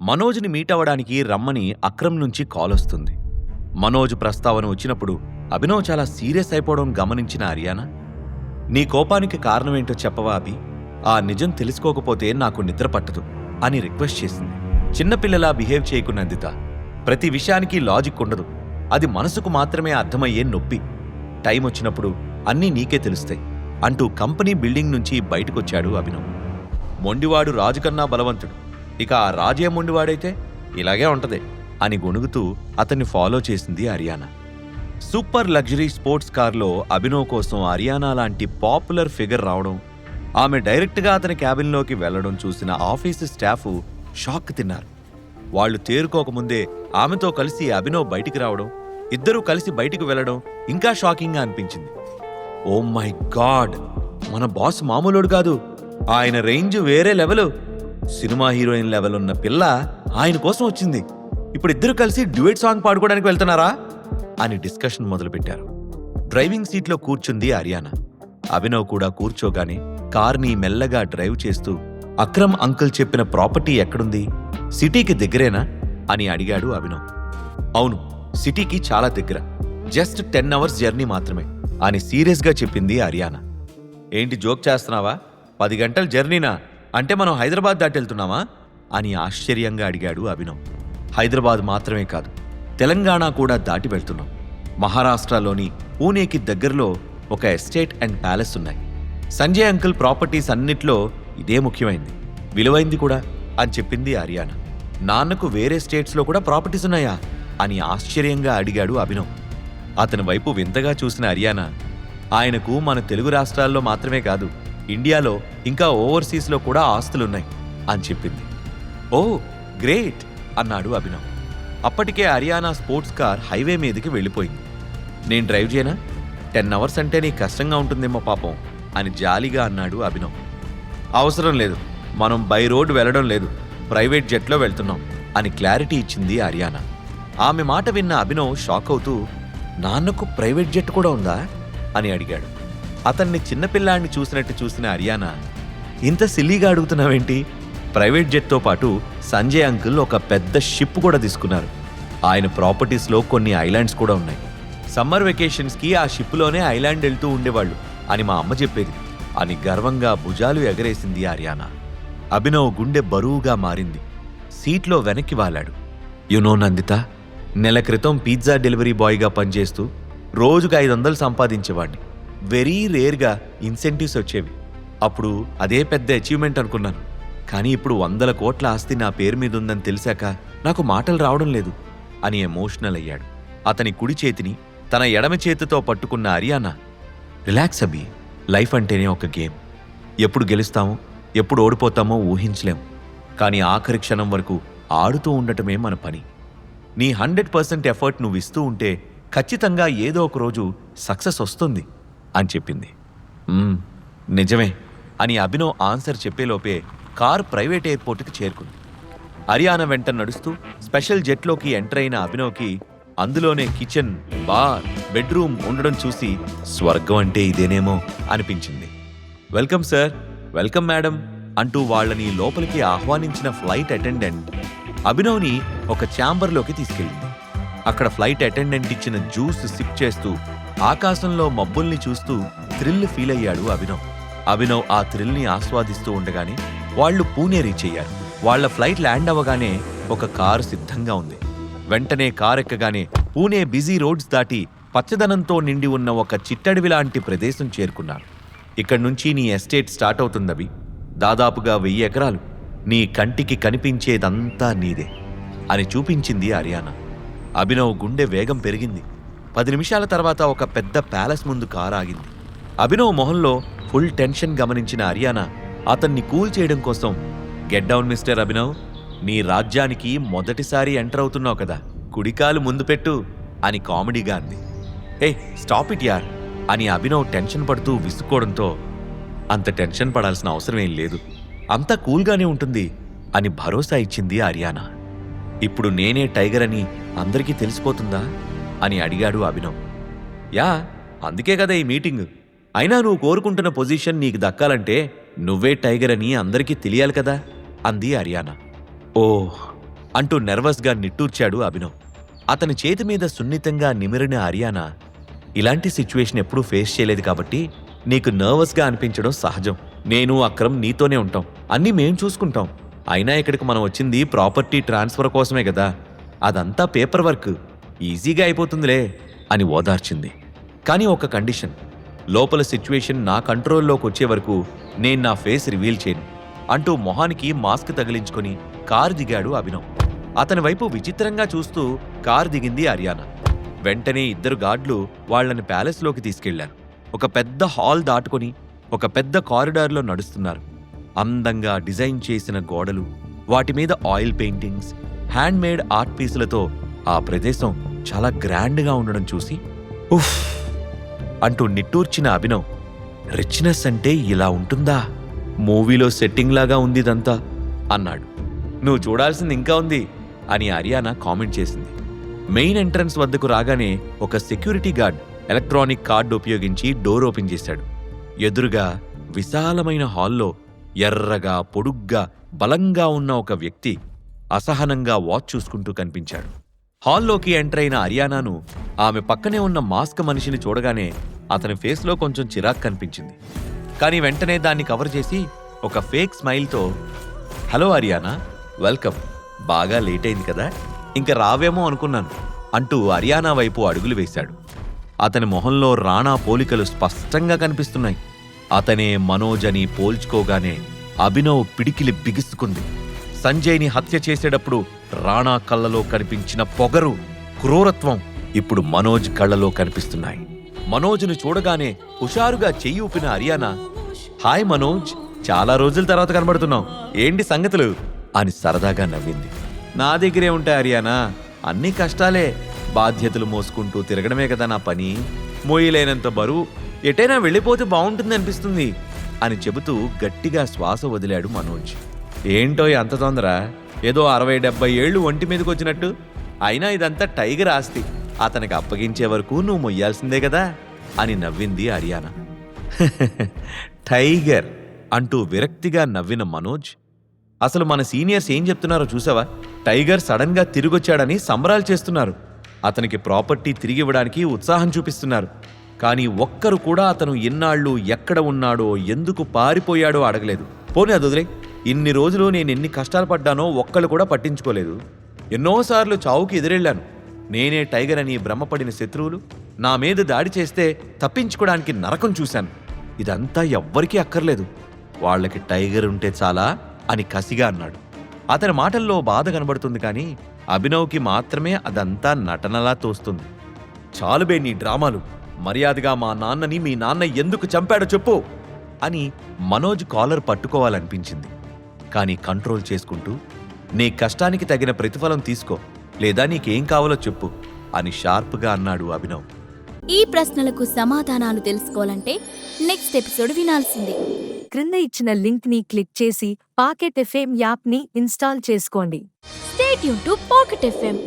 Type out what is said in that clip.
మనోజ్ని meet అవ్వడానికి రమ్మని అక్రమ్ నుంచి కాల్ వస్తుంది. మనోజ్ ప్రస్తావన వచ్చినప్పుడు అభినవ్ చాలా సీరియస్ అయిపోవడం గమనించిన అరియానా? నీ కోపానికి కారణమేంటో చెప్పవా అభి? ఆ నిజం తెలుసుకోకపోతే నాకు నిద్ర పట్టదు అని రిక్వెస్ట్ చేసింది. చిన్నపిల్లలా బిహేవ్ చేయకు ప్రతి విషయానికి లాజిక్ ఉండదు. అది మనసుకు మాత్రమే అర్థమయ్యే నొప్పి. టైం వచ్చినప్పుడు అన్నీ నీకే తెలుస్తాయి అంటూ కంపెనీ బిల్డింగ్ నుంచి బయటకొచ్చాడు అభినవ్. మొండివాడు రాజు కన్నా బలవంతుడు. ఇక ఆ రాజే మొండివాడైతే ఇలాగే ఉంటది అని గొణుగుతూ అతన్ని ఫాలో చేసింది అరియానా సూపర్ లగ్జరీ స్పోర్ట్స్ కార్లో అభినవ్ కోసం అరియానా లాంటి పాపులర్ ఫిగర్ రావడం ఆమె డైరెక్ట్గా అతని క్యాబిన్లోకి వెళ్ళడం చూసిన ఆఫీసు స్టాఫ్ షాక్ తిన్నారు. వాళ్ళు తేరుకోకముందే ఆమెతో కలిసి అభినవ్ బయటికి రావడం ఇద్దరూ కలిసి బయటికి వెళ్ళడం ఇంకా షాకింగ్గా అనిపించింది. Oh my god! మన బాస్ మామూలుడు కాదు. ఆయన రేంజ్ వేరే లెవెలు. సినిమా హీరోయిన్ లెవెల్ ఉన్న పిల్ల ఆయన కోసం వచ్చింది. ఇప్పుడు ఇద్దరు కలిసి డ్యూయట్ సాంగ్ పాడుకోవడానికి వెళ్తున్నారా? అని డిస్కషన్ మొదలుపెట్టారు. డ్రైవింగ్ సీట్లో కూర్చుంది అరియానా. అభినవ్ కూడా కూర్చోగానే కార్ని మెల్లగా డ్రైవ్ చేస్తూ అక్రమ్ అంకుల్ చెప్పిన ప్రాపర్టీ ఎక్కడుంది? సిటీకి దగ్గరేనా? అని అడిగాడు అభినవ్. అవును సిటీకి చాలా దగ్గర. జస్ట్ టెన్ అవర్స్ జర్నీ మాత్రమే అని సీరియస్గా చెప్పింది అరియానా. ఏంటి జోక్ చేస్తున్నావా? పది గంటల జర్నీనా? అంటే మనం హైదరాబాద్ దాటి వెళ్తున్నామా? అని ఆశ్చర్యంగా అడిగాడు అభినవ్. హైదరాబాద్ మాత్రమే కాదు తెలంగాణ కూడా దాటి వెళ్తున్నాం. మహారాష్ట్రలోని పూణేకి దగ్గరలో ఒక ఎస్టేట్ అండ్ ప్యాలెస్ ఉన్నాయి. సంజయ్ అంకుల్ ప్రాపర్టీస్ అన్నిట్లో ఇదే ముఖ్యమైంది. విలువైంది కూడా అని చెప్పింది హర్యానా. నాన్నకు వేరే స్టేట్స్లో కూడా ప్రాపర్టీస్ ఉన్నాయా? అని ఆశ్చర్యంగా అడిగాడు అభినవ్. అతని వైపు వింతగా చూసిన హర్యానా ఆయనకు మన తెలుగు రాష్ట్రాల్లో మాత్రమే కాదు ఇండియాలో ఇంకా ఓవర్సీస్లో కూడా ఆస్తులున్నాయి అని చెప్పింది. Oh great! అన్నాడు అభినవ్. అప్పటికే హర్యానా స్పోర్ట్స్ కార్ హైవే మీదకి వెళ్ళిపోయింది. నేను డ్రైవ్ చేయనా? టెన్ అవర్స్ అంటే నీకు కష్టంగా ఉంటుందేమో పాపం అని జాలిగా అన్నాడు అభినవ్. అవసరం లేదు. మనం బై రోడ్ వెళ్ళడం లేదు. ప్రైవేట్ జెట్లో వెళ్తున్నాం అని క్లారిటీ ఇచ్చింది హర్యానా. ఆమె మాట విన్న అభినవ్ షాక్ అవుతూ నాన్నకు ప్రైవేట్ జెట్ కూడా ఉందా? అని అడిగాడు. అతన్ని చిన్నపిల్లాడిని చూసినట్టు చూసిన అరియానా ఇంత సిల్లీగా అడుగుతున్నావేంటి? ప్రైవేట్ జెట్తో పాటు సంజయ్ అంకుల్ ఒక పెద్ద షిప్ కూడా తీసుకున్నారు. ఆయన ప్రాపర్టీస్లో కొన్ని ఐలాండ్స్ కూడా ఉన్నాయి. సమ్మర్ వెకేషన్స్కి ఆ షిప్లోనే ఐలాండ్ వెళ్తూ ఉండేవాళ్ళు అని మా అమ్మ చెప్పేది. అని గర్వంగా భుజాలు ఎగరేసింది అరియానా. అభినవ్ గుండె బరువుగా మారింది. సీట్లో వెనక్కి వాలాడు. యునో నందిత నెల క్రితం పిజ్జా డెలివరీ బాయ్గా పనిచేస్తూ రోజుకు ఐదు వందలు సంపాదించేవాడిని. వెరీ రేర్గా ఇన్సెంటివ్స్ వచ్చేవి. అప్పుడు అదే పెద్ద అచీవ్మెంట్ అనుకున్నాను. కానీ ఇప్పుడు వందల కోట్ల ఆస్తి నా పేరు మీద ఉందని తెలిసాక నాకు మాటలు రావడం లేదు అని ఎమోషనల్ అయ్యాడు. అతని కుడి చేతిని తన ఎడమ చేతితో పట్టుకున్న అరియానా రిలాక్స్ అభి లైఫ్ అంటేనే ఒక గేమ్. ఎప్పుడు గెలుస్తామో ఎప్పుడు ఓడిపోతామో ఊహించలేం. కానీ ఆఖరి క్షణం వరకు ఆడుతూ ఉండటమే మన పని. నీ హండ్రెడ్ పర్సెంట్ ఎఫర్ట్ నువ్వు ఇస్తూ ఉంటే ఖచ్చితంగా ఏదో ఒక రోజు సక్సెస్ వస్తుంది. అని చెప్పింది. నిజమే అని అభినవ్ ఆన్సర్ చెప్పేలోపే కార్ ప్రైవేట్ ఎయిర్పోర్ట్కి చేరుకుంది. హర్యానా వెంట నడుస్తూ స్పెషల్ జెట్లోకి ఎంటర్ అయిన అభినవ్కి అందులోనే కిచెన్ బార్ బెడ్రూమ్ ఉండడం చూసి స్వర్గం అంటే ఇదేనేమో అనిపించింది. వెల్కమ్ సార్ వెల్కమ్ మేడం అంటూ వాళ్ళని లోపలికి ఆహ్వానించిన ఫ్లైట్ అటెండెంట్ అభినవ్ని ఒక ఛాంబర్లోకి తీసుకెళ్ళింది. అక్కడ ఫ్లైట్ అటెండెంట్ ఇచ్చిన జ్యూస్ సిప్ చేస్తూ ఆకాశంలో మబ్బుల్ని చూస్తూ థ్రిల్ ఫీల్ అయ్యాడు అభినవ్. అభినవ్ ఆ థ్రిల్ని ఆస్వాదిస్తూ ఉండగానే వాళ్ళు పూణే రీచ్ అయ్యారు వాళ్ళ ఫ్లైట్ ల్యాండ్ అవ్వగానే ఒక కారు సిద్ధంగా ఉంది. వెంటనే కారు ఎక్కగానే పూణే బిజీ రోడ్స్ దాటి పచ్చదనంతో నిండి ఉన్న ఒక చిట్టడివి లాంటి ప్రదేశం చేరుకున్నారు ఇక్కడి నుంచి నీ ఎస్టేట్ స్టార్ట్ అవుతుందవి దాదాపుగా వెయ్యి ఎకరాలు. నీ కంటికి కనిపించేదంతా నీదే అని చూపించింది హర్యానా. అభినవ్ గుండె వేగం పెరిగింది. పది నిమిషాల తర్వాత ఒక పెద్ద ప్యాలెస్ ముందు కారు ఆగింది. అభినవ్ మొహంలో ఫుల్ టెన్షన్ గమనించిన హర్యానా అతన్ని కూల్ చేయడం కోసం గెట్ డౌన్ మిస్టర్ అభినవ్. నీ రాజ్యానికి మొదటిసారి ఎంటర్ అవుతున్నావు కదా. కుడికాలు ముందు పెట్టు అని కామెడీగా అంది. ఏ స్టాప్ ఇట్ యార్ అని అభినవ్ టెన్షన్ పడుతూ విసుక్కోవడంతో అంత టెన్షన్ పడాల్సిన అవసరం ఏం లేదు. అంతా కూల్గానే ఉంటుంది అని భరోసా ఇచ్చింది హర్యానా ఇప్పుడు నేనే టైగర్ అని అందరికీ తెలిసిపోతుందా? అని అడిగాడు అభినవ్. యా అందుకే కదా ఈ మీటింగ్. అయినా నువ్వు కోరుకుంటున్న పొజిషన్ నీకు దక్కాలంటే నువ్వే టైగర్ అని అందరికీ తెలియాలి కదా అంది అరియానా. ఓ అంటూ నెర్వస్గా నిట్టూర్చాడు అభినవ్. అతని చేతి మీద సున్నితంగా నిమిరిన అరియానా ఇలాంటి సిచ్యువేషన్ ఎప్పుడూ ఫేస్ చేయలేదు కాబట్టి నీకు నర్వస్గా అనిపించడం సహజం. నేను అక్రమ్ నీతోనే ఉంటాం. అన్నీ మేం చూసుకుంటాం. అయినా ఇక్కడికి మనం వచ్చింది ప్రాపర్టీ ట్రాన్స్ఫర్ కోసమే కదా. అదంతా పేపర్ వర్క్. ఈజీగా అయిపోతుందిలే అని ఓదార్చింది. కానీ ఒక కండిషన్ లోపల సిచ్యువేషన్ నా కంట్రోల్లోకి వచ్చే వరకు నేను నా ఫేస్ రివీల్ చేయను అంటూ మొహానికి మాస్క్ తగిలించుకొని కారు దిగాడు అభినవ్. అతని వైపు విచిత్రంగా చూస్తూ కారు దిగింది అరియానా. వెంటనే ఇద్దరు గాడ్లు వాళ్ళని ప్యాలెస్లోకి తీసుకెళ్ళారు. ఒక పెద్ద హాల్ దాటుకొని ఒక పెద్ద కారిడార్లో నడుస్తున్నారు. అందంగా డిజైన్ చేసిన గోడలు వాటి మీద oil paintings hand made art పీసులతో ఆ ప్రదేశం చాలా గ్రాండ్గా ఉండడం చూసి ఉఫ్! అంటూ నిట్టూర్చిన అభినవ్ రిచ్నెస్ అంటే ఇలా ఉంటుందా? మూవీలో సెట్టింగ్ లాగా ఉంది ఇదంతా అన్నాడు. నువ్వు చూడాల్సింది ఇంకా ఉంది అని అరియానా కామెంట్ చేసింది. మెయిన్ ఎంట్రన్స్ వద్దకు రాగానే ఒక సెక్యూరిటీ గార్డ్ ఎలక్ట్రానిక్ కార్డు ఉపయోగించి డోర్ ఓపెన్ చేశాడు. ఎదురుగా విశాలమైన హాల్లో ఎర్రగా పొడుగ్గా బలంగా ఉన్న ఒక వ్యక్తి అసహనంగా వాచ్ చూసుకుంటూ కనిపించాడు. హాల్లోకి ఎంటర్ అయిన అరియానాను ఆమె పక్కనే ఉన్న మాస్క్ మనిషిని చూడగానే అతని ఫేస్లో కొంచెం చిరాక్ కనిపించింది. కానీ వెంటనే దాన్ని కవర్ చేసి ఒక ఫేక్ స్మైల్తో హలో అరియానా వెల్కమ్. బాగా లేట్ అయింది కదా? ఇంక రావేమో అనుకున్నాను అంటూ అరియానా వైపు అడుగులు వేశాడు. అతని మొహంలో రాణా పోలికలు స్పష్టంగా కనిపిస్తున్నాయి. అతనే మనోజ్ అని పోల్చుకోగానే అభినవ్ పిడికిలి బిగుసుకుంది. సంజయ్ని హత్య చేసేటప్పుడు రాణా కళ్ళలో కనిపించిన పొగరు క్రూరత్వం ఇప్పుడు మనోజ్ కళ్ళలో కనిపిస్తున్నాయి. మనోజ్ను చూడగానే హుషారుగా చెయ్యి ఊపిన హరియానా హాయ్ మనోజ్ చాలా రోజుల తర్వాత కనబడుతున్నావు. ఏంటి సంగతులు? అని సరదాగా నవ్వింది. నా దగ్గరే ఉంటాయి హరియానా అన్ని కష్టాలే. బాధ్యతలు మోసుకుంటూ తిరగడమే కదా నా పని. మోయలేనంత బరువు. ఎటైనా వెళ్ళిపోతే బాగుంటుంది అనిపిస్తుంది అని చెబుతూ గట్టిగా శ్వాస వదిలాడు మనోజ్. ఏంటో అంత తొందర? ఏదో అరవై డెబ్బై ఏళ్ళు ఒంటి మీదకి వచ్చినట్టు. అయినా ఇదంతా టైగర్ ఆస్తి. అతనికి అప్పగించే వరకు నువ్వు మొయ్యాల్సిందే కదా అని నవ్వింది హర్యానా టైగర్ అంటూ విరక్తిగా నవ్విన మనోజ్ అసలు మన సీనియర్స్ ఏం చెప్తున్నారో చూసావా? టైగర్ సడన్గా తిరిగొచ్చాడని సంబరాలు చేస్తున్నారు. అతనికి ప్రాపర్టీ తిరిగి ఇవ్వడానికి ఉత్సాహం చూపిస్తున్నారు. కానీ ఒక్కరు కూడా అతను ఎన్నాళ్ళు ఎక్కడ ఉన్నాడో ఎందుకు పారిపోయాడో అడగలేదు. పోనీ అది వదిలే ఇన్ని రోజులు నేను ఎన్ని కష్టాలు పడ్డానో ఒక్కళ్ళు కూడా పట్టించుకోలేదు. ఎన్నోసార్లు చావుకి ఎదురెళ్ళాను. నేనే టైగర్ అని భ్రమపడిన శత్రువులు నా మీద దాడి చేస్తే తప్పించుకోవడానికి నరకం చూశాను. ఇదంతా ఎవ్వరికీ అక్కర్లేదు. వాళ్ళకి టైగర్ ఉంటే చాలా అని కసిగా అన్నాడు. అతని మాటల్లో బాధ కనబడుతుంది కానీ అభినవ్కి మాత్రమే అదంతా నటనలా తోస్తుంది. చాలుబే నీ డ్రామాలు. మర్యాదగా మా నాన్నని మీ నాన్న ఎందుకు చంపాడో చెప్పు అని మనోజ్ కాలర్ పట్టుకోవాలనిపించింది. కానీ కంట్రోల్ చేసుకుంటూ నీ కష్టానికి తగిన ప్రతిఫలం తీసుకో లేదా నీకేం కావాలో చెప్పు అని షార్ప్గా అన్నాడు అభినవ్. ఈ ప్రశ్నలకు సమాధానాలు తెలుసుకోవాలంటే నెక్స్ట్ ఎపిసోడ్ వినాల్సిందే. క్రింద ఇచ్చిన లింక్ని క్లిక్ చేసి పాకెట్ ఎఫ్ఎం యాప్ని ఇన్స్టాల్ చేసుకోండి. స్టేట్ యూన్ టు పాకెట్ ఎఫ్ఎం